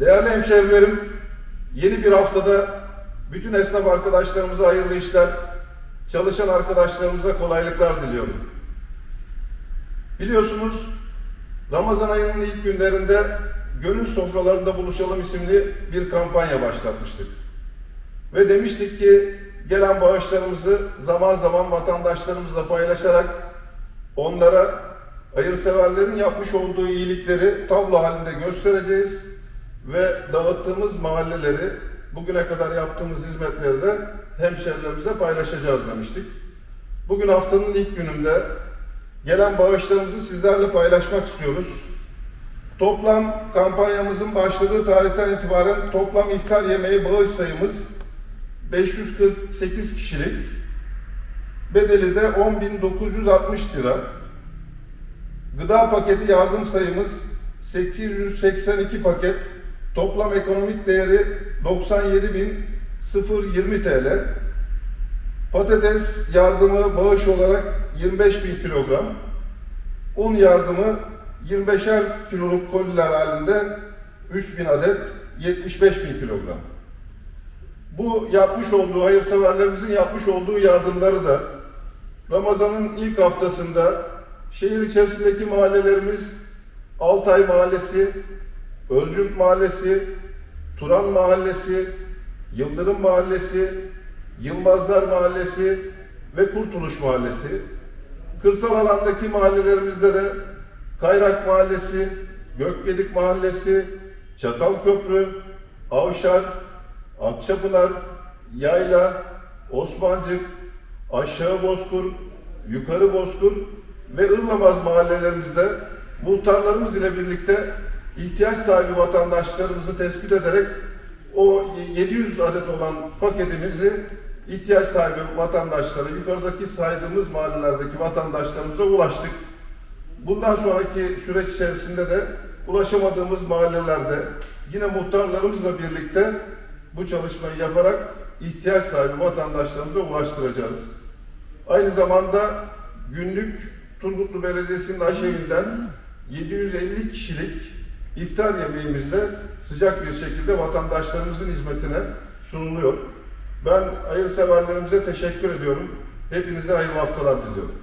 Değerli hemşehrilerim, yeni bir haftada bütün esnaf arkadaşlarımıza hayırlı işler, çalışan arkadaşlarımıza kolaylıklar diliyorum. Biliyorsunuz Ramazan ayının ilk günlerinde Gönül Sofralarında Buluşalım isimli bir kampanya başlatmıştık. Ve demiştik ki gelen bağışlarımızı zaman zaman vatandaşlarımızla paylaşarak onlara hayırseverlerin yapmış olduğu iyilikleri tablo halinde göstereceğiz ve dağıttığımız mahalleleri, bugüne kadar yaptığımız hizmetleri de hemşerilerimize paylaşacağız demiştik. Bugün haftanın ilk gününde gelen bağışlarımızı sizlerle paylaşmak istiyoruz. Toplam kampanyamızın başladığı tarihten itibaren toplam iftar yemeği bağış sayımız 548 kişilik. Bedeli de 10.960 lira. Gıda paketi yardım sayımız 882 paket. Toplam ekonomik değeri 97.020 TL. Patates yardımı bağış olarak 25.000 kilogram. Un yardımı 25'er kiloluk koliler halinde 3000 adet 75.000 kilogram. Bu yapmış olduğu, hayırseverlerimizin yapmış olduğu yardımları da Ramazan'ın ilk haftasında şehir içerisindeki mahallelerimiz Altay Mahallesi, Özgürt Mahallesi, Turan Mahallesi, Yıldırım Mahallesi, Yılmazlar Mahallesi ve Kurtuluş Mahallesi. Kırsal alandaki mahallelerimizde de Kayrak Mahallesi, Gökgedik Mahallesi, Çatalköprü, Avşar, Akçapınar, Yayla, Osmancık, Aşağı Bozkur, Yukarı Bozkur ve Irlamaz mahallelerimizde muhtarlarımız ile birlikte ihtiyaç sahibi vatandaşlarımızı tespit ederek o 700 adet olan paketimizi ihtiyaç sahibi vatandaşlara, yukarıdaki saydığımız mahallelerdeki vatandaşlarımıza ulaştık. Bundan sonraki süreç içerisinde de ulaşamadığımız mahallelerde yine muhtarlarımızla birlikte bu çalışmayı yaparak ihtiyaç sahibi vatandaşlarımıza ulaştıracağız. Aynı zamanda günlük Turgutlu Belediyesi'nin aşevinden 750 kişilik iftar yemeğimizde sıcak bir şekilde vatandaşlarımızın hizmetine sunuluyor. Ben hayırseverlerimize teşekkür ediyorum. Hepinize hayırlı haftalar diliyorum.